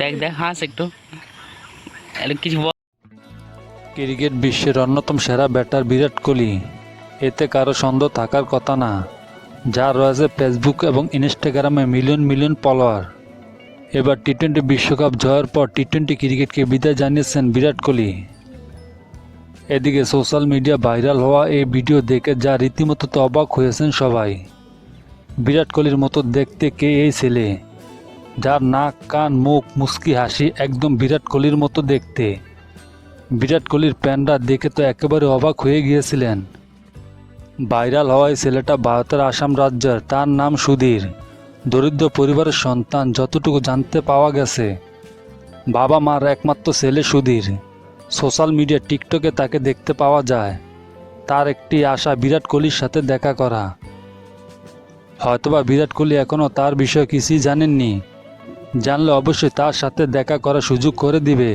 দেখ দেখ, হাস একটু। কিছু ক্রিকেট বিশ্বের অন্যতম সেরা ব্যাটার বিরাট কোহলি। এতে কারও সন্দেহ থাকার কথা না যার রয়েছে ফেসবুক এবং ইনস্টাগ্রামে মিলিয়ন মিলিয়ন ফলোয়ার। এবার টি টোয়েন্টি বিশ্বকাপ জয়ের পর টি টোয়েন্টি ক্রিকেটকে বিদায় জানিয়েছেন বিরাট কোহলি। এদিকে সোশ্যাল মিডিয়া ভাইরাল হওয়া এই ভিডিও দেখে যা রীতিমতো তো অবাক হয়েছেন সবাই। বিরাট কোহলির মতো দেখতে কে এই ছেলে? যার নাক, কান, মুখ, মুস্কি, হাসি একদম বিরাট কোহলির মতো দেখতে। বিরাট কোহলির প্যান্ডা দেখে তো একেবারে অবাক হয়ে গিয়েছিলেন। ভাইরাল হওয়ায় ছেলেটা ভারতের আসাম রাজ্যের, তার নাম সুধীর। দরিদ্র পরিবারের সন্তান, যতটুকু জানতে পাওয়া গেছে। বাবা মার একমাত্র ছেলে সুধীর। সোশ্যাল মিডিয়া, টিকটকে তাকে দেখতে পাওয়া যায়। তার একটি আশা, বিরাট কোহলির সাথে দেখা করা। হয়তোবা বিরাট কোহলি এখনও তার বিষয়ে কিছুই জানেননি। জানলে অবশ্যই তার সাথে দেখা করার সুযোগ করে দিবে।